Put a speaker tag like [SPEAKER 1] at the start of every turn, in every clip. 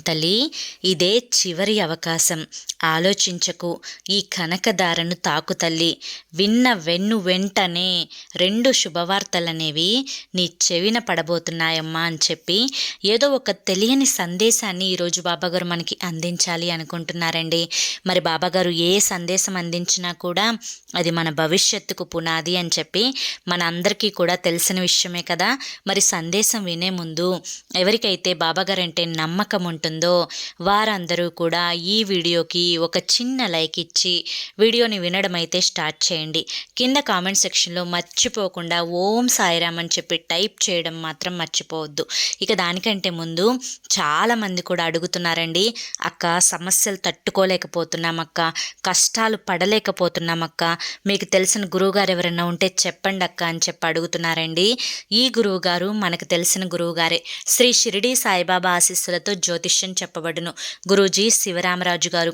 [SPEAKER 1] తల్లి ఇదే చివరి అవకాశం. ఆలోచించకు ఈ కనకదారను తాకు తల్లి. విన్న వెన్ను వెంటనే రెండు శుభవార్తలనేవి నీ చెవిన పడబోతున్నాయమ్మా అని చెప్పి ఏదో ఒక తెలియని సందేశాన్ని ఈరోజు బాబాగారు మనకి అందించాలి అనుకుంటున్నారండి. మరి బాబాగారు ఏ సందేశం అందించినా కూడా అది మన భవిష్యత్తుకు పునాది అని చెప్పి మన అందరికీ కూడా తెలిసిన విషయమే కదా. మరి సందేశం వినే ముందు ఎవరికైతే బాబాగారు అంటే నమ్మకం ఉంటుంది వారందరూ కూడా ఈ వీడియోకి ఒక చిన్న లైక్ ఇచ్చి వీడియోని వినడం అయితే స్టార్ట్ చేయండి. కింద కామెంట్ సెక్షన్లో మర్చిపోకుండా ఓం సాయిరామ్ అని చెప్పి టైప్ చేయడం మాత్రం మర్చిపోవద్దు. ఇక దానికంటే ముందు చాలామంది కూడా అడుగుతున్నారండి అక్క సమస్యలు తట్టుకోలేకపోతున్నాం అక్క కష్టాలు పడలేకపోతున్నాం అక్క మీకు తెలిసిన గురువుగారు ఎవరైనా ఉంటే చెప్పండి అక్క అని చెప్పి అడుగుతున్నారండి. ఈ గురువుగారు మనకు తెలిసిన గురువుగారే శ్రీ షిరిడి సాయిబాబా ఆశీస్సులతో జ్యోతి జ్యోతిష్యం చెప్పబడును. గురూజీ శివరామరాజు గారు.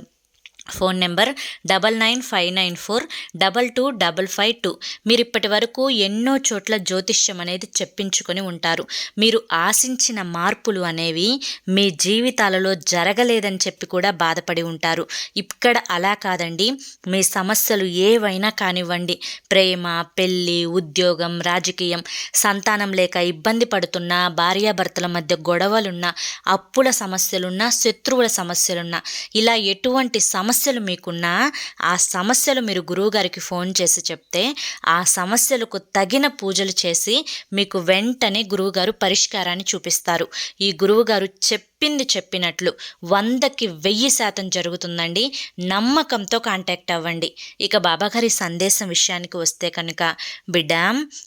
[SPEAKER 1] Phone number double nine five nine four double two double five two. మీరు ఇప్పటి వరకు ఎన్నో చోట్ల జ్యోతిష్యం అనేది చెప్పించుకొని ఉంటారు. మీరు ఆశించిన మార్పులు అనేవి మీ జీవితాలలో జరగలేదని చెప్పి కూడా బాధపడి ఉంటారు. ఇక్కడ అలా కాదండి. మీ సమస్యలు ఏవైనా కానివ్వండి. ప్రేమ పెళ్ళి ఉద్యోగం రాజకీయం సంతానం లేక ఇబ్బంది పడుతున్న భార్యాభర్తల మధ్య గొడవలున్నా అప్పుల సమస్యలున్నా శత్రువుల సమస్యలున్నా ఇలా ఎటువంటి సమస్య సమస్యలు మీకున్నా ఆ సమస్యలు మీరు గురువుగారికి ఫోన్ చేసి చెప్తే ఆ సమస్యలకు తగిన పూజలు చేసి మీకు వెంటనే గురువుగారు పరిష్కారాన్ని చూపిస్తారు. ఈ గురువుగారు చెప్ చెప్పింది చెప్పినట్లు వందకి వెయ్యి శాతం జరుగుతుందండి. నమ్మకంతో కాంటాక్ట్ అవ్వండి. ఇక బాబాగారి సందేశం విషయానికి వస్తే కనుక బిడ్డ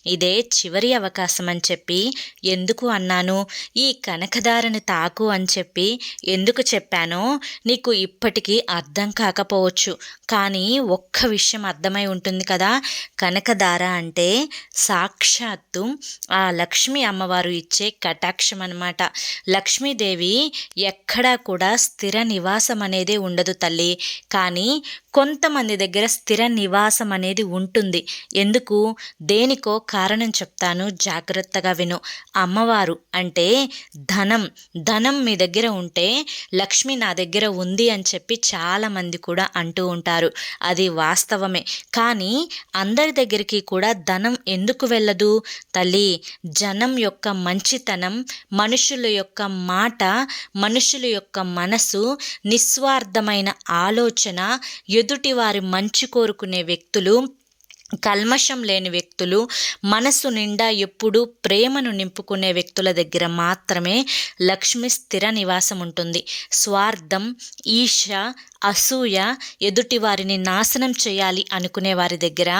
[SPEAKER 1] ఇదే చివరి అవకాశం అని చెప్పి ఎందుకు అన్నాను? ఈ కనకదారని తాకు అని చెప్పి ఎందుకు చెప్పానో నీకు ఇప్పటికీ అర్థం కాకపోవచ్చు. కానీ ఒక్క విషయం అర్థమై ఉంటుంది కదా. కనకదార అంటే సాక్షాత్తు ఆ లక్ష్మీ అమ్మవారు ఇచ్చే కటాక్షం అనమాట లక్ష్మీదేవి ఎక్కడా కూడా స్థిర నివాసం అనేది ఉండదు తల్లి. కానీ కొంతమంది దగ్గర స్థిర నివాసం అనేది ఉంటుంది. ఎందుకు? దేనికో కారణం చెప్తాను. జాగ్రత్తగా విను. అమ్మవారు అంటే ధనం. ధనం మీ దగ్గర ఉంటే లక్ష్మి నా దగ్గర ఉంది అని చెప్పి చాలామంది కూడా అంటూ ఉంటారు. అది వాస్తవమే. కానీ అందరి దగ్గరికి కూడా ధనం ఎందుకు వెళ్ళదు? తల్లి జనం యొక్క మంచితనం మనుషుల యొక్క మాట మనుషుల యొక్క మనసు నిస్వార్థమైన ఆలోచన ఎదుటివారి మంచి కోరుకునే వ్యక్తులు కల్మషం లేని వ్యక్తులు మనసు నిండా ఎప్పుడూ ప్రేమను నింపుకునే వ్యక్తుల దగ్గర మాత్రమే లక్ష్మి స్థిర నివాసం ఉంటుంది. స్వార్థం ఈర్ష అసూయ ఎదుటి వారిని నాశనం చేయాలి అనుకునే వారి దగ్గర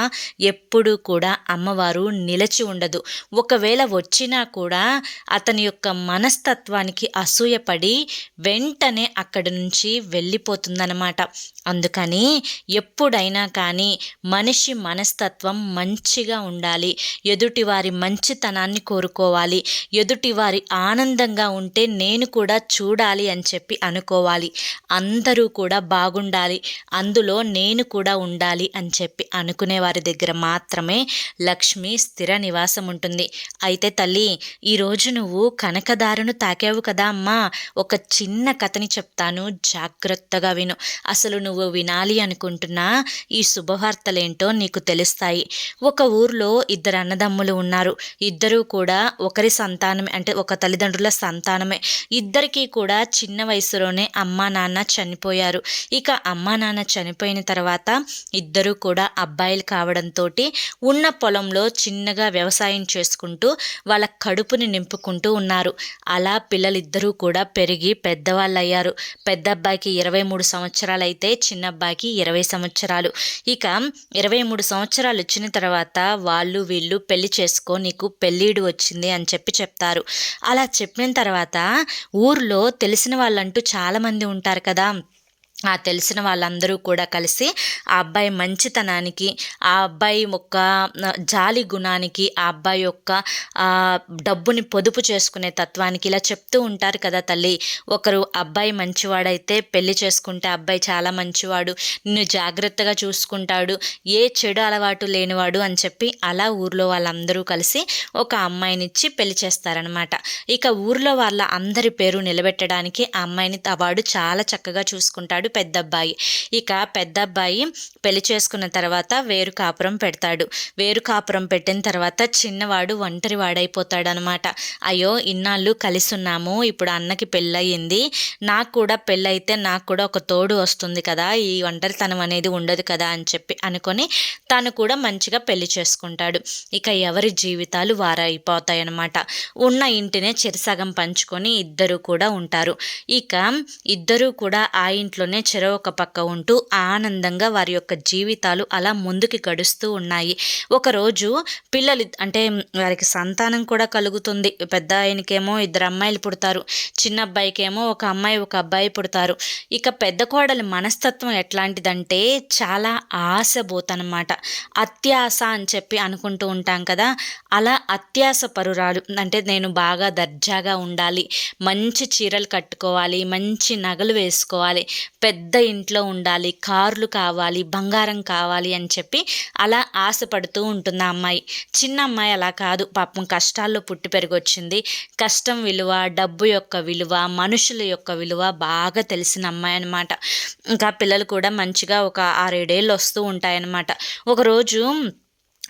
[SPEAKER 1] ఎప్పుడూ కూడా అమ్మవారు నిలచి ఉండదు. ఒకవేళ వచ్చినా కూడా అతని యొక్క మనస్తత్వానికి అసూయపడి వెంటనే అక్కడి నుంచి వెళ్ళిపోతుందన్నమాట. అందుకని ఎప్పుడైనా కానీ మనిషి మనస్తత్వం మంచిగా ఉండాలి. ఎదుటివారి మంచితనాన్ని కోరుకోవాలి. ఎదుటివారి ఆనందంగా ఉంటే నేను కూడా చూడాలి అని చెప్పి అనుకోవాలి. అందరూ కూడా బాగుండాలి అందులో నేను కూడా ఉండాలి అని చెప్పి అనుకునే వారి దగ్గర మాత్రమే లక్ష్మి స్థిర నివాసం ఉంటుంది. అయితే తల్లి ఈరోజు నువ్వు కనకదారును తాకావు కదా అమ్మా. ఒక చిన్న కథని చెప్తాను జాగ్రత్తగా విను. అసలు నువ్వు వినాలి అనుకుంటున్నా ఈ శుభవార్తలేంటో నీకు తెలుస్తాయి. ఒక ఊర్లో ఇద్దరు అన్నదమ్ములు ఉన్నారు. ఇద్దరూ కూడా ఒకరి సంతానమే అంటే ఒక తల్లిదండ్రుల సంతానమే. ఇద్దరికీ కూడా చిన్న వయసులోనే అమ్మా నాన్న చనిపోయారు. ఇక అమ్మ నాన్న చనిపోయిన తర్వాత ఇద్దరు కూడా అబ్బాయిలు కావడంతో ఉన్న పొలంలో చిన్నగా వ్యవసాయం చేసుకుంటూ వాళ్ళ కడుపుని నింపుకుంటూ ఉన్నారు. అలా పిల్లలిద్దరూ కూడా పెరిగి పెద్దవాళ్ళు అయ్యారు పెద్ద అబ్బాయికి ఇరవై మూడు సంవత్సరాలు అయితే చిన్న అబ్బాయికి ఇరవై సంవత్సరాలు. ఇక ఇరవై మూడు సంవత్సరాలు వచ్చిన తర్వాత వాళ్ళు వీళ్ళు పెళ్ళి చేసుకో నీకు పెళ్ళిడు వచ్చింది అని చెప్పి చెప్తారు. అలా చెప్పిన తర్వాత ఊర్లో తెలిసిన వాళ్ళంటూ చాలామంది ఉంటారు కదా. ఆ తెలిసిన వాళ్ళందరూ కూడా కలిసి ఆ అబ్బాయి మంచితనానికి ఆ అబ్బాయి యొక్క జాలి గుణానికి ఆ అబ్బాయి యొక్క డబ్బుని పొదుపు చేసుకునే తత్వానికి ఇలా చెప్తూ ఉంటారు కదా తల్లి. ఒకరు అబ్బాయి మంచివాడైతే పెళ్ళి చేసుకుంటే అబ్బాయి చాలా మంచివాడు నిన్ను జాగ్రత్తగా చూసుకుంటాడు ఏ చెడు అలవాటు లేనివాడు అని చెప్పి అలా ఊర్లో వాళ్ళందరూ కలిసి ఒక అమ్మాయినిచ్చి పెళ్ళి చేస్తారనమాట ఇక ఊర్లో వాళ్ళ అందరి పేరు నిలబెట్టడానికి ఆ అమ్మాయిని వాడు చాలా చక్కగా చూసుకుంటాడు. పెద్ద అబ్బాయి ఇక పెద్ద అబ్బాయి పెళ్ళి చేసుకున్న తర్వాత వేరు కాపురం పెడతాడు. వేరు కాపురం పెట్టిన తర్వాత చిన్నవాడు ఒంటరి వాడైపోతాడు అనమాట అయ్యో ఇన్నాళ్ళు కలిసి ఉన్నాము ఇప్పుడు అన్నకి పెళ్ళయింది. నాకు కూడా పెళ్ళైతే నాకు కూడా ఒక తోడు వస్తుంది కదా ఈ ఒంటరితనం అనేది ఉండదు కదా అని చెప్పి అనుకొని తను కూడా మంచిగా పెళ్ళి చేసుకుంటాడు. ఇక ఎవరి జీవితాలు వారైపోతాయన్నమాట ఉన్న ఇంటినే చెరిసగం పంచుకొని ఇద్దరు కూడా ఉంటారు. ఇక ఇద్దరూ కూడా ఆ ఇంట్లోనే చెరొక పక్క ఉంటూ ఆనందంగా వారి యొక్క జీవితాలు అలా ముందుకి గడుస్తూ ఉన్నాయి. ఒకరోజు పిల్లలు అంటే వారికి సంతానం కూడా కలుగుతుంది. పెద్ద ఆయనకేమో ఇద్దరు అమ్మాయిలు పుడతారు. చిన్న అబ్బాయికేమో ఒక అమ్మాయి ఒక అబ్బాయి పుడతారు. ఇక పెద్ద కోడలి మనస్తత్వం ఎట్లాంటిదంటే చాలా ఆశబోతనమాట. అత్యాస అని చెప్పి అనుకుంటూ ఉంటాం కదా. అలా అత్యాస పరురాలు అంటే నేను బాగా దర్జాగా ఉండాలి. మంచి చీరలు కట్టుకోవాలి. మంచి నగలు వేసుకోవాలి. పెద్ద ఇంట్లో ఉండాలి కార్లు కావాలి బంగారం కావాలి అని చెప్పి అలా ఆశపడుతూ ఉంటుంది ఆ అమ్మాయి. చిన్న అమ్మాయి అలా కాదు పాపం కష్టాల్లో పుట్టి పెరిగొచ్చింది. కష్టం విలువ డబ్బు యొక్క విలువ మనుషుల యొక్క విలువ బాగా తెలిసిన అమ్మాయి అనమాట ఇంకా పిల్లలు కూడా మంచిగా ఒక ఆరేడేళ్ళు వస్తూ ఉంటాయన్నమాట. ఒకరోజు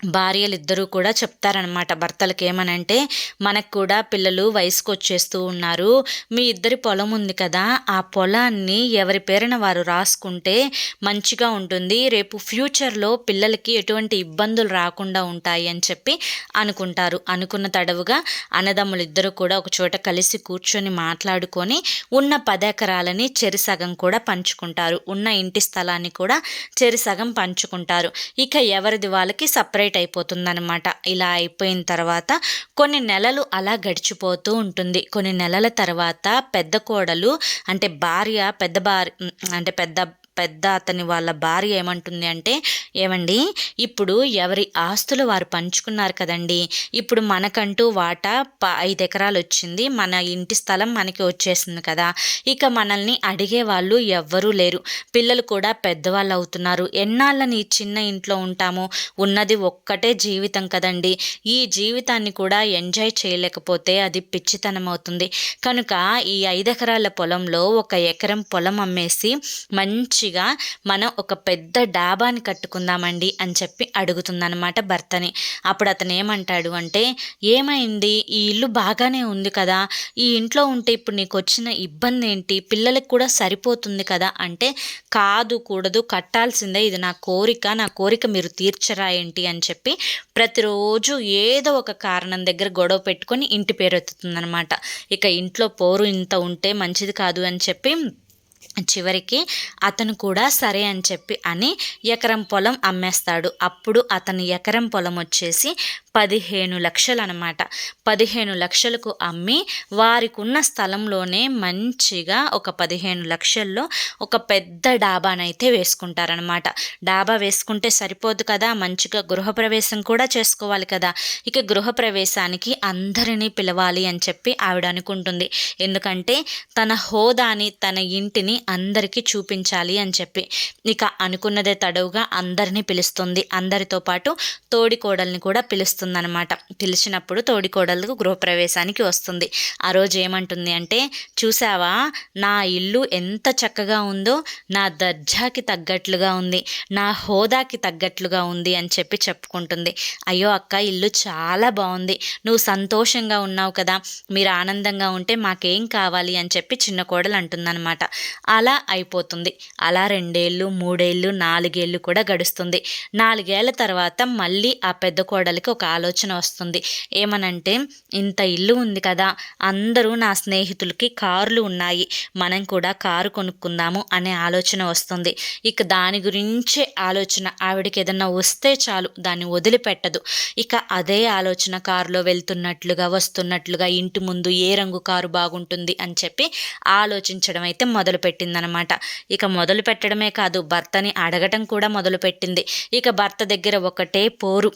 [SPEAKER 1] భార్యలు ఇద్దరూ కూడా చెప్తారనమాట భర్తలకు ఏమనంటే మనకు కూడా పిల్లలు వయసుకు వచ్చేస్తూ ఉన్నారు. మీ ఇద్దరి పొలం ఉంది కదా. ఆ పొలాన్ని ఎవరి పేరున వారు రాసుకుంటే మంచిగా ఉంటుంది. రేపు ఫ్యూచర్లో పిల్లలకి ఎటువంటి ఇబ్బందులు రాకుండా ఉంటాయి అని చెప్పి అనుకుంటారు. అనుకున్న తడవుగా అన్నదమ్ములు ఇద్దరు కూడా ఒక చోట కలిసి కూర్చొని మాట్లాడుకొని ఉన్న పదెకరాలని చెరిసగం కూడా పంచుకుంటారు. ఉన్న ఇంటి స్థలాన్ని కూడా చెరిసగం పంచుకుంటారు. ఇక ఎవరిది వాళ్ళకి సపరేట్ సెపరేట్ అయిపోతుందనమాట ఇలా అయిపోయిన తర్వాత కొన్ని నెలలు అలా గడిచిపోతూ ఉంటుంది. కొన్ని నెలల తర్వాత పెద్ద కోడలు అంటే భార్య పెద్ద భార్య అంటే పెద్ద పెద్ద అతని వాళ్ళ భార్య ఏమంటుంది అంటే ఏమండి ఇప్పుడు ఎవరి ఆస్తులు వారు పంచుకున్నారు కదండి. ఇప్పుడు మనకంటూ వాటా ఐదు ఎకరాలు వచ్చింది మన ఇంటి స్థలం మనకి వచ్చేసింది కదా. ఇక మనల్ని అడిగే వాళ్ళు ఎవ్వరూ లేరు. పిల్లలు కూడా పెద్దవాళ్ళు అవుతున్నారు. ఎన్నాళ్ళని చిన్న ఇంట్లో ఉంటాము? ఉన్నది ఒక్కటే జీవితం కదండి. ఈ జీవితాన్ని కూడా ఎంజాయ్ చేయలేకపోతే అది పిచ్చితనం అవుతుంది కనుక ఈ ఐదు ఎకరాల పొలంలో ఒక ఎకరం పొలం అమ్మేసి మంచి మంచిగా మనం ఒక పెద్ద డాబాని కట్టుకుందామండి అని చెప్పి అడుగుతుందనమాట భర్తని. అప్పుడు అతను ఏమంటాడు అంటే ఏమైంది? ఈ ఇల్లు బాగానే ఉంది కదా. ఈ ఇంట్లో ఉంటే ఇప్పుడు నీకు వచ్చిన ఇబ్బంది ఏంటి? పిల్లలకు కూడా సరిపోతుంది కదా అంటే కాదు కూడదు కట్టాల్సిందే. ఇది నా కోరిక. నా కోరిక మీరు తీర్చరా ఏంటి? అని చెప్పి ప్రతిరోజు ఏదో ఒక కారణం దగ్గర గొడవ పెట్టుకొని ఇంటి పేరు ఎత్తుతుందనమాట ఇక ఇంట్లో పోరు ఇంత ఉంటే మంచిది కాదు అని చెప్పి చివరికి అతను కూడా సరే అని చెప్పి అని ఎకరం పొలం అమ్మేస్తాడు. అప్పుడు అతని ఎకరం పొలం వచ్చేసి పదిహేను లక్షలు అనమాట పదిహేను లక్షలకు అమ్మి వారికి ఉన్న స్థలంలోనే మంచిగా ఒక పదిహేను లక్షల్లో ఒక పెద్ద డాబానైతే వేసుకుంటారనమాట. డాబా వేసుకుంటే సరిపోదు కదా మంచిగా గృహప్రవేశం కూడా చేసుకోవాలి కదా. ఇక గృహప్రవేశానికి అందరినీ పిలవాలి అని చెప్పి ఆవిడ అనుకుంటుంది. ఎందుకంటే తన హోదాని తన ఇంటిని అందరికీ చూపించాలి అని చెప్పి. ఇక అనుకున్నదే తడవుగా అందరినీ పిలుస్తుంది. అందరితో పాటు తోడికోడల్ని కూడా పిలుస్తుంది. వస్తుందన్నమాట. పిలిచినప్పుడు తోడికోడలకు గృహప్రవేశానికి వస్తుంది. ఆ రోజు ఏమంటుంది అంటే చూసావా నా ఇల్లు ఎంత చక్కగా ఉందో నా దర్జాకి తగ్గట్లుగా ఉంది నా హోదాకి తగ్గట్లుగా ఉంది అని చెప్పి చెప్పుకుంటుంది. అయ్యో అక్క ఇల్లు చాలా బాగుంది. నువ్వు సంతోషంగా ఉన్నావు కదా మీరు ఆనందంగా ఉంటే మాకేం కావాలి అని చెప్పి చిన్న కోడలు అంటుందన్నమాట. అలా అయిపోతుంది. అలా రెండేళ్ళు మూడేళ్ళు నాలుగేళ్ళు కూడా గడుస్తుంది. నాలుగేళ్ళ తర్వాత మళ్ళీ ఆ పెద్ద కోడలికి ఒక ఆలోచన వస్తుంది. ఏమనంటే ఇంత ఇల్లు ఉంది కదా అందరూ నా స్నేహితులకి కార్లు ఉన్నాయి మనం కూడా కారు కొనుక్కుందాము అనే ఆలోచన వస్తుంది. ఇక దాని గురించే ఆలోచన ఆవిడకి ఏదన్నా వస్తే చాలు దాన్ని వదిలిపెట్టదు. ఇక అదే ఆలోచన కారులో వెళ్తున్నట్లుగా వస్తున్నట్లుగా ఇంటి ముందు ఏ రంగు కారు బాగుంటుంది అని చెప్పి ఆలోచించడం అయితే మొదలుపెట్టిందనమాట. ఇక మొదలు పెట్టడమే కాదు భర్తని అడగటం కూడా మొదలుపెట్టింది. ఇక భర్త దగ్గర ఒకటే పోరు.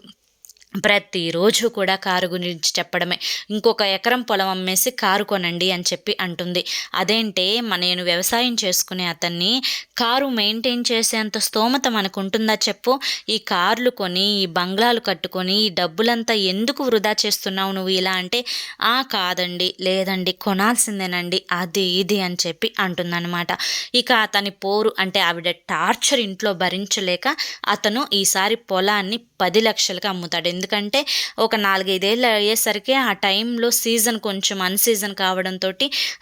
[SPEAKER 1] ప్రతిరోజు కూడా కారు గురించి చెప్పడమే. ఇంకొక ఎకరం పొలం అమ్మేసి కారు కొనండి అని చెప్పి అంటుంది. అదేంటే నేను వ్యవసాయం చేసుకునే అతన్ని కారు మెయింటైన్ చేసేంత స్తోమత మనకు ఉంటుందా చెప్పు? ఈ కార్లు కొని ఈ బంగ్లాలు కట్టుకొని ఈ డబ్బులంతా ఎందుకు వృధా చేస్తున్నావు నువ్వు ఇలా అంటే ఆ కాదండి లేదండి కొనాల్సిందేనండి అది ఇది అని చెప్పి అంటుందన్నమాట. ఇక అతని పోరు అంటే ఆవిడ టార్చర్ ఇంట్లో భరించలేక అతను ఈసారి పొలాన్ని పది లక్షలకు అమ్ముతాడు. ఎందుకంటే ఒక నాలుగైదేళ్ళు అయ్యేసరికి ఆ టైంలో సీజన్ కొంచెం అన్సీజన్ కావడంతో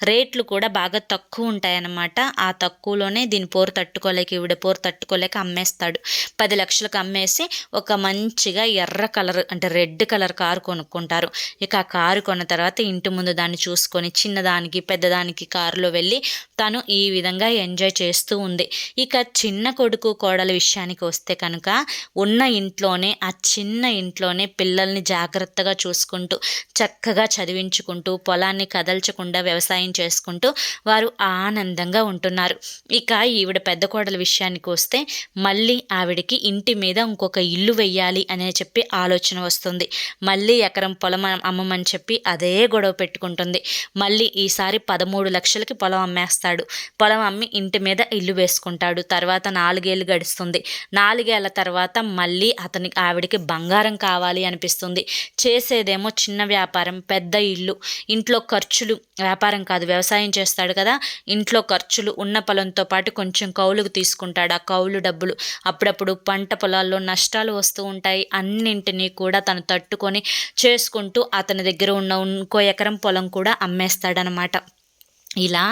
[SPEAKER 1] రేట్లు కూడా బాగా తక్కువ ఉంటాయన్నమాట. ఆ తక్కువలోనే దీని పోరు తట్టుకోలేక ఈవిడ పోరు తట్టుకోలేక అమ్మేస్తాడు. పది లక్షలకు అమ్మేసి ఒక మంచిగా ఎర్ర కలర్ అంటే రెడ్ కలర్ కారు కొనుక్కుంటారు. ఇక ఆ కారు కొన్న తర్వాత ఇంటి ముందు దాన్ని చూసుకొని చిన్నదానికి పెద్దదానికి కారులో వెళ్ళి తను ఈ విధంగా ఎంజాయ్ చేస్తూ ఉంది. ఇక చిన్న కొడుకు కోడల విషయానికి వస్తే కనుక ఉన్న ఇంట్లోనే ఆ చిన్న ఇంట్లో ఇంట్లోనే పిల్లల్ని జాగ్రత్తగా చూసుకుంటూ చక్కగా చదివించుకుంటూ పొలాన్ని కదల్చకుండా వ్యవసాయం చేసుకుంటూ వారు ఆనందంగా ఉంటున్నారు. ఇక ఈవిడ పెద్ద కోడల విషయానికి వస్తే మళ్ళీ ఆవిడకి ఇంటి మీద ఇంకొక ఇల్లు వెయ్యాలి అనే చెప్పి ఆలోచన వస్తుంది. మళ్ళీ ఎకరం పొలం అమ్మమని చెప్పి అదే గొడవ పెట్టుకుంటుంది. మళ్ళీ ఈసారి పదమూడు లక్షలకి పొలం అమ్మేస్తాడు. పొలం అమ్మి ఇంటి మీద ఇల్లు వేసుకుంటాడు. తర్వాత నాలుగేళ్ళు గడుస్తుంది. నాలుగేళ్ళ తర్వాత మళ్ళీ అతనికి ఆవిడకి బంగారం కావాలి అనిపిస్తుంది. చేసేదేమో చిన్న వ్యాపారం పెద్ద ఇల్లు ఇంట్లో ఖర్చులు వ్యాపారం కాదు వ్యవసాయం చేస్తాడు కదా ఇంట్లో ఖర్చులు ఉన్న పొలంతో పాటు కొంచెం కౌలుకు తీసుకుంటాడు. ఆ కౌలు డబ్బులు అప్పుడప్పుడు పంట పొలాల్లో నష్టాలు వస్తూ ఉంటాయి. అన్నింటినీ కూడా తను తట్టుకొని చేసుకుంటూ అతని దగ్గర ఉన్న ఇంకో ఎకరం పొలం కూడా అమ్మేస్తాడనమాట. ఇలా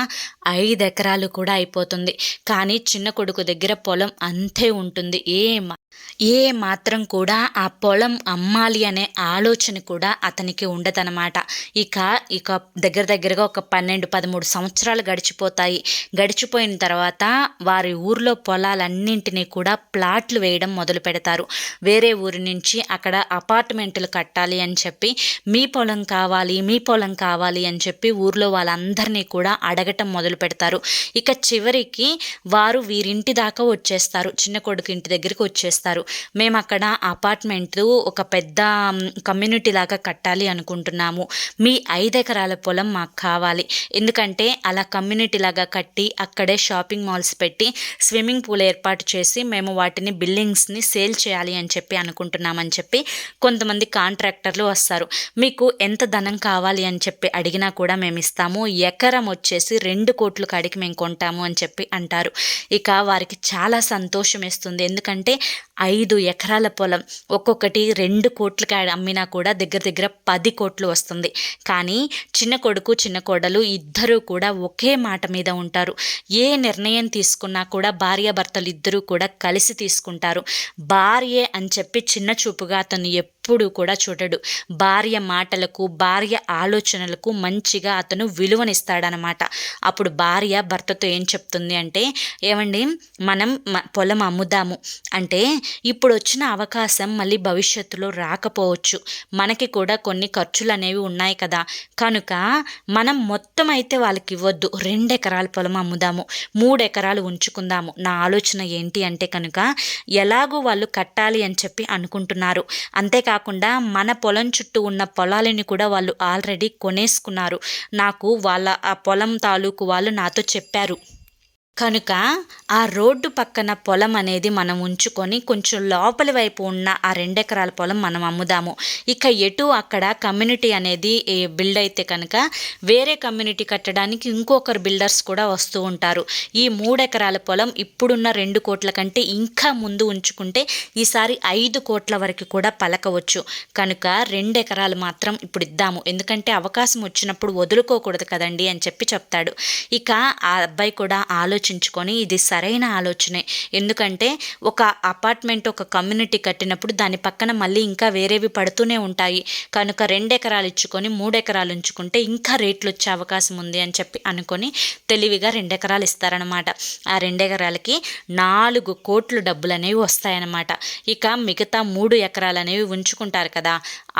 [SPEAKER 1] ఐదు ఎకరాలు కూడా అయిపోతుంది. కానీ చిన్న కొడుకు దగ్గర పొలం అంతే ఉంటుంది. ఏ ఏ మాత్రం కూడా ఆ పొలం అమ్మాలి అనే ఆలోచన కూడా అతనికి ఉండదనమాట ఇక ఇక దగ్గర దగ్గరగా ఒక పన్నెండు పదమూడు సంవత్సరాలు గడిచిపోతాయి. గడిచిపోయిన తర్వాత వారి ఊర్లో పొలాలన్నింటినీ కూడా ప్లాట్లు వేయడం మొదలు పెడతారు. వేరే ఊరి నుంచి అక్కడ అపార్ట్మెంట్లు కట్టాలి అని చెప్పి మీ పొలం కావాలి మీ పొలం కావాలి అని చెప్పి ఊర్లో వాళ్ళందరినీ కూడా అడగటం మొదలు పెడతారు. ఇక చివరికి వారు వీరింటి దాకా వచ్చేస్తారు. చిన్న కొడుకు ఇంటి దగ్గరికి వచ్చేస్తారు. మేము అక్కడ అపార్ట్మెంట్ ఒక పెద్ద కమ్యూనిటీ లాగా కట్టాలి అనుకుంటున్నాము. మీ ఐదు ఎకరాల పొలం మాకు కావాలి. ఎందుకంటే అలా కమ్యూనిటీ లాగా కట్టి అక్కడే షాపింగ్ మాల్స్ పెట్టి స్విమ్మింగ్ పూల్ ఏర్పాటు చేసి మేము వాటిని బిల్డింగ్స్ని సేల్ చేయాలి అని చెప్పి అనుకుంటున్నామని చెప్పి కొంతమంది కాంట్రాక్టర్లు వస్తారు. మీకు ఎంత ధనం కావాలి అని చెప్పి అడిగినా కూడా మేము ఇస్తాము. ఎకరం వచ్చేసి రెండు కోట్లు కాడికి మేము కొంటాము అని చెప్పి అంటారు. ఇక వారికి చాలా సంతోషం వేస్తుంది. ఎందుకంటే ఐదు ఎకరాల పొలం ఒక్కొక్కటి రెండు కోట్లకి అమ్మినా కూడా దగ్గర దగ్గర పది కోట్లు వస్తుంది. కానీ చిన్న కొడుకు చిన్న కోడలు ఇద్దరూ కూడా ఒకే మాట మీద ఉంటారు. ఏ నిర్ణయం తీసుకున్నా కూడా భార్యాభర్తలు ఇద్దరూ కూడా కలిసి తీసుకుంటారు. భార్యే అని చెప్పి చిన్న చూపుగా అతను ఎప్పుడూ కూడా చూడడు. భార్య మాటలకు భార్య ఆలోచనలకు మంచిగా అతను విలువనిస్తాడనమాట. అప్పుడు భార్య భర్తతో ఏం చెప్తుంది అంటే ఏమండి మనం పొలం అమ్ముదాము. అంటే ఇప్పుడు వచ్చిన అవకాశం మళ్ళీ భవిష్యత్తులో రాకపోవచ్చు. మనకి కూడా కొన్ని ఖర్చులు అనేవి ఉన్నాయి కదా. కనుక మనం మొత్తం అయితే వాళ్ళకి ఇవ్వద్దు. రెండు ఎకరాల పొలం అమ్ముదాము. మూడు ఎకరాలు ఉంచుకుందాము. నా ఆలోచన ఏంటి అంటే కనుక ఎలాగో వాళ్ళు కట్టాలి అని చెప్పి అనుకుంటున్నారు. కాకుండా మన పొలం చుట్టూ ఉన్న పొలాలని కూడా వాళ్ళు ఆల్రెడీ కొనేసుకున్నారు. నాకు వాళ్ళ ఆ పొలం తాలూకు వాళ్ళు నాతో చెప్పారు. కనుక ఆ రోడ్డు పక్కన పొలం అనేది మనం ఉంచుకొని కొంచెం లోపలి వైపు ఉన్న ఆ రెండెకరాల పొలం మనం అమ్ముదాము. ఇక ఎటు అక్కడ కమ్యూనిటీ అనేది బిల్డ్ అయితే కనుక వేరే కమ్యూనిటీ కట్టడానికి ఇంకొకరు బిల్డర్స్ కూడా వస్తూ ఉంటారు. ఈ మూడెకరాల పొలం ఇప్పుడున్న రెండు కోట్ల కంటే ఇంకా ముందు ఉంచుకుంటే ఈసారి ఐదు కోట్ల వరకు కూడా పలకవచ్చు. కనుక రెండెకరాలు మాత్రం ఇప్పుడు ఇద్దాము. ఎందుకంటే అవకాశం వచ్చినప్పుడు వదులుకోకూడదు కదండి అని చెప్పి చెప్తాడు. ఇక ఆ అబ్బాయి కూడా ఆలోచన ఆలోచించుకొని ఇది సరైన ఆలోచనే. ఎందుకంటే ఒక అపార్ట్మెంట్ ఒక కమ్యూనిటీ కట్టినప్పుడు దాని పక్కన మళ్ళీ ఇంకా వేరేవి పడుతూనే ఉంటాయి. కనుక రెండు ఎకరాలు ఇచ్చుకొని మూడు ఎకరాలు ఉంచుకుంటే ఇంకా రేట్లు వచ్చే అవకాశం ఉంది అని చెప్పి అనుకొని తెలివిగా రెండు ఎకరాలు ఇస్తారనమాట ఆ రెండు ఎకరాలకి నాలుగు కోట్లు డబ్బులు అనేవి వస్తాయన్నమాట. ఇక మిగతా మూడు ఎకరాలు అనేవి ఉంచుకుంటారు కదా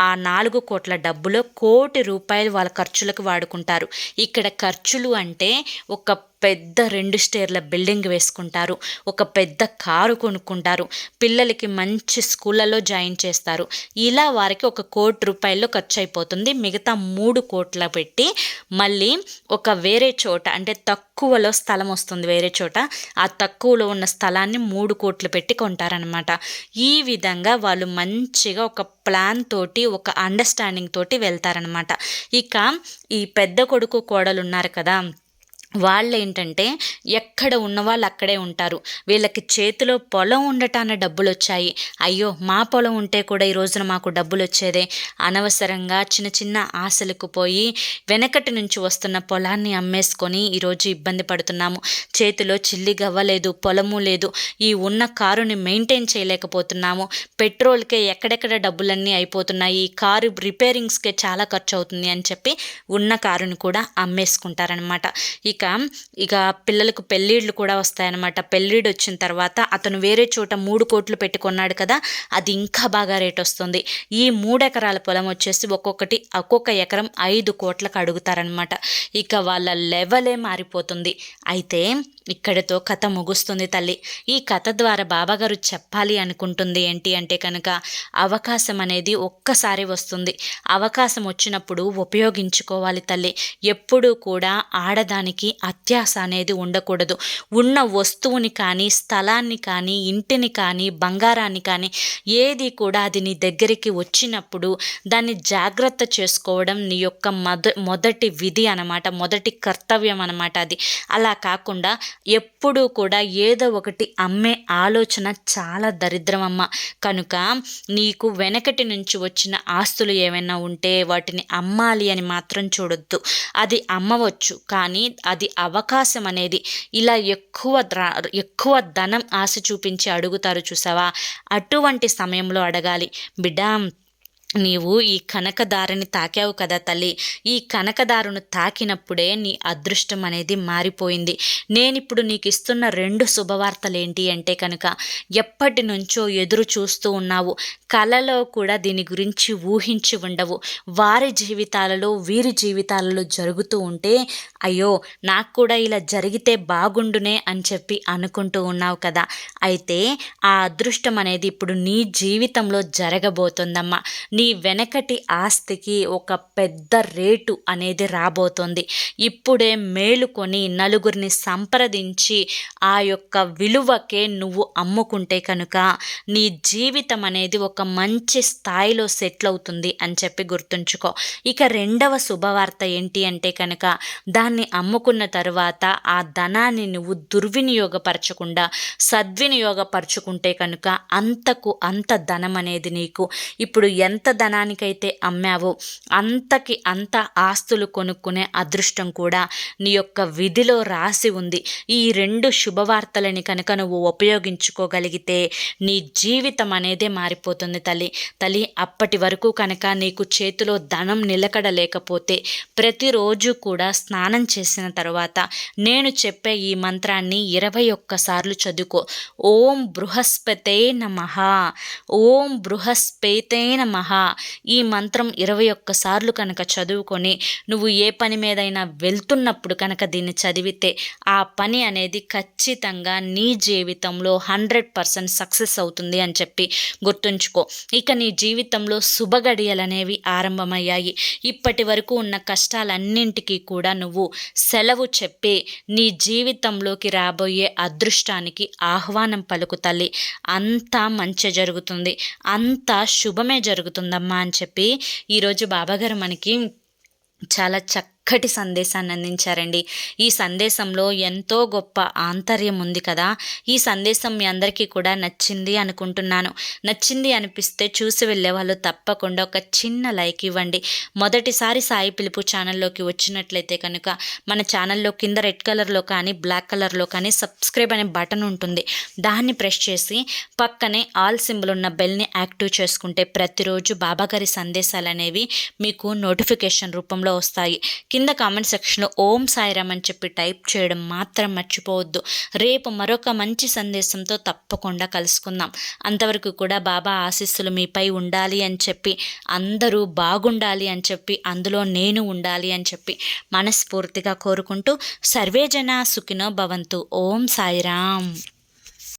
[SPEAKER 1] ఆ నాలుగు కోట్ల డబ్బులో కోటి రూపాయలు వాళ్ళ ఖర్చులకు వాడుకుంటారు. ఇక్కడ ఖర్చులు అంటే ఒక పెద్ద రెండు స్టేర్ల బిల్డింగ్ వేసుకుంటారు. ఒక పెద్ద కారు కొనుక్కుంటారు. పిల్లలకి మంచి స్కూళ్ళలో జాయిన్ చేస్తారు. ఇలా వారికి ఒక కోటి రూపాయల్లో ఖర్చు అయిపోతుంది మిగతా మూడు కోట్ల పెట్టి మళ్ళీ ఒక వేరే చోట అంటే తక్కువలో స్థలం వస్తుంది వేరే చోట ఆ తక్కువలో ఉన్న స్థలాన్ని మూడు కోట్లు పెట్టి కొంటారనమాట ఈ విధంగా వాళ్ళు మంచిగా ఒక ప్లాన్ తోటి ఒక అండర్స్టాండింగ్ తోటి వెళ్తారనమాట ఇక ఈ పెద్ద కొడుకు కోడలు ఉన్నారు కదా వాళ్ళు ఏంటంటే ఎక్కడ ఉన్న వాళ్ళు అక్కడే ఉంటారు. వీళ్ళకి చేతిలో పొలం ఉండటాన డబ్బులు వచ్చాయి అయ్యో మా పొలం ఉంటే కూడా ఈ రోజున మాకు డబ్బులు వచ్చేదే అనవసరంగా చిన్న చిన్న ఆశలకు పోయి వెనకటి నుంచి వస్తున్న పొలాన్ని అమ్మేసుకొని ఈరోజు ఇబ్బంది పడుతున్నాము. చేతిలో చిల్లి గవ్వలేదు పొలము లేదు. ఈ ఉన్న కారుని మెయింటైన్ చేయలేకపోతున్నాము. పెట్రోల్కే ఎక్కడెక్కడ డబ్బులన్నీ అయిపోతున్నాయి. ఈ కారు రిపేరింగ్స్కే చాలా ఖర్చు అవుతుంది అని చెప్పి ఉన్న కారుని కూడా అమ్మేసుకుంటారనమాట ఇక ఇక పిల్లలకు పెళ్ళిళ్ళు కూడా వస్తాయన్నమాట. పెళ్ళిడు వచ్చిన తర్వాత అతను వేరే చోట మూడు కోట్లు పెట్టుకున్నాడు కదా అది ఇంకా బాగా రేట్ వస్తుంది. ఈ మూడు ఎకరాల పొలం వచ్చేసి ఒక్కొక్కటి ఒక్కొక్క ఎకరం ఐదు కోట్లకు అడుగుతారనమాట ఇక వాళ్ళ లెవలే మారిపోతుంది. అయితే ఇక్కడితో కథ ముగుస్తుంది తల్లి. ఈ కథ ద్వారా బాబాగారు చెప్పాలి అనుకుంటుంది ఏంటి అంటే కనుక అవకాశం అనేది ఒక్కసారి వస్తుంది. అవకాశం వచ్చినప్పుడు ఉపయోగించుకోవాలి తల్లి. ఎప్పుడూ కూడా ఆడదానికి అత్యాస అనేది ఉండకూడదు. ఉన్న వస్తువుని కానీ స్థలాన్ని కానీ ఇంటిని కానీ బంగారాన్ని కానీ ఏది కూడా అది నీ దగ్గరికి వచ్చినప్పుడు దాన్ని జాగ్రత్త చేసుకోవడం నీ యొక్క మొద మొదటి విధి అనమాట మొదటి కర్తవ్యం అనమాట అది. అలా కాకుండా ఎప్పుడూ కూడా ఏదో ఒకటి అమ్మే ఆలోచన చాలా దరిద్రమమ్మ కనుక నీకు వెనకటి నుంచి వచ్చిన ఆస్తులు ఏమైనా ఉంటే వాటిని అమ్మాలి అని మాత్రం చూడొద్దు. అది అమ్మవచ్చు కానీ అది అవకాశం అనేది. ఇలా ఎక్కువ ఎక్కువ ధనం ఆశ చూపించి అడుగుతారు చూసావా? అటువంటి సమయంలో అడగాలి బిడ్డ నీవు ఈ కనకదారుని తాకావు కదా తల్లి. ఈ కనకదారును తాకినప్పుడే నీ అదృష్టం అనేది మారిపోయింది. నేనిప్పుడు నీకు ఇస్తున్న రెండు శుభవార్తలు ఏంటి అంటే కనుక ఎప్పటి నుంచో ఎదురు చూస్తూ ఉన్నావు. కలలో కూడా దీని గురించి ఊహించి ఉండవు. వారి జీవితాలలో వీరి జీవితాలలో జరుగుతూ ఉంటే అయ్యో నాకు కూడా ఇలా జరిగితే బాగుండునే అని చెప్పి అనుకుంటూ ఉన్నావు కదా. అయితే ఆ అదృష్టం అనేది ఇప్పుడు నీ జీవితంలో జరగబోతుందమ్మా. నీ మీ వెనకటి ఆస్తికి ఒక పెద్ద రేటు అనేది రాబోతోంది. ఇప్పుడే మేలుకొని నలుగురిని సంప్రదించి ఆ యొక్క విలువకే నువ్వు అమ్ముకుంటే కనుక నీ జీవితం అనేది ఒక మంచి స్థాయిలో సెటిల్ అవుతుంది అని చెప్పి గుర్తుంచుకో. ఇక రెండవ శుభవార్త ఏంటి అంటే కనుక దాన్ని అమ్ముకున్న తరువాత ఆ ధనాన్ని నువ్వు దుర్వినియోగపరచకుండా సద్వినియోగపరచుకుంటే కనుక అంతకు అంత ధనం అనేది నీకు ఇప్పుడు ఎంత ధనానికైతే అమ్మావో. అంతకి అంత ఆస్తులు కొనుక్కునే అదృష్టం కూడా నీ యొక్క విధిలో రాసి ఉంది. ఈ రెండు శుభవార్తలని కనుక నువ్వు ఉపయోగించుకోగలిగితే నీ జీవితం అనేదే మారిపోతుంది తల్లి. తల్లి అప్పటి వరకు కనుక నీకు చేతిలో ధనం నిలకడ లేకపోతే ప్రతిరోజు కూడా స్నానం చేసిన తర్వాత నేను చెప్పే ఈ మంత్రాన్ని ఇరవై ఒక్కసార్లు చదువుకో. ఓం బృహస్పతే నమ. ఓం బృహస్పతే నమ. ఈ మంత్రం ఇరవై ఒక్కసార్లు కనుక చదువుకొని నువ్వు ఏ పని మీదైనా వెళ్తున్నప్పుడు కనుక దీన్ని చదివితే ఆ పని అనేది ఖచ్చితంగా నీ జీవితంలో హండ్రెడ్ పర్సెంట్ సక్సెస్ అవుతుంది అని చెప్పి గుర్తుంచుకో. ఇక నీ జీవితంలో శుభగడియలనేవి ఆరంభమయ్యాయి. ఇప్పటి వరకు ఉన్న కష్టాలన్నింటికీ కూడా నువ్వు సెలవు చెప్పి నీ జీవితంలోకి రాబోయే అదృష్టానికి ఆహ్వానం పలుకుతల్లి అంతా మంచి జరుగుతుంది. అంతా శుభమే జరుగుతుంది. ఉందమ్మా అని చెప్పి ఈరోజు బాబాగారు మనకి చాలా చక్క చక్కటి సందేశాన్ని అందించారండి. ఈ సందేశంలో ఎంతో గొప్ప ఆంతర్యం ఉంది కదా. ఈ సందేశం మీ అందరికీ కూడా నచ్చింది అనుకుంటున్నాను. నచ్చింది అనిపిస్తే చూసి వెళ్ళే వాళ్ళు తప్పకుండా ఒక చిన్న లైక్ ఇవ్వండి. మొదటిసారి సాయి పిలుపు ఛానల్లోకి వచ్చినట్లయితే కనుక మన ఛానల్లో కింద రెడ్ కలర్లో కానీ బ్లాక్ కలర్లో కానీ సబ్స్క్రైబ్ అనే బటన్ ఉంటుంది. దాన్ని ప్రెస్ చేసి పక్కనే ఆల్ సింబల్ ఉన్న బెల్ని యాక్టివ్ చేసుకుంటే ప్రతిరోజు బాబాగారి సందేశాలు అనేవి మీకు నోటిఫికేషన్ రూపంలో వస్తాయి. కింద కామెంట్ సెక్షన్లో ఓం సాయిరామ్ అని చెప్పి టైప్ చేయడం మాత్రం మర్చిపోవద్దు. రేపు మరొక మంచి సందేశంతో తప్పకుండా కలుసుకుందాం. అంతవరకు కూడా బాబా ఆశీస్సులు మీపై ఉండాలి అని చెప్పి అందరూ బాగుండాలి అని చెప్పి అందులో నేను ఉండాలి అని చెప్పి మనస్ఫూర్తిగా కోరుకుంటూ సర్వేజన సుఖినో భవంతు. ఓం సాయిరామ్.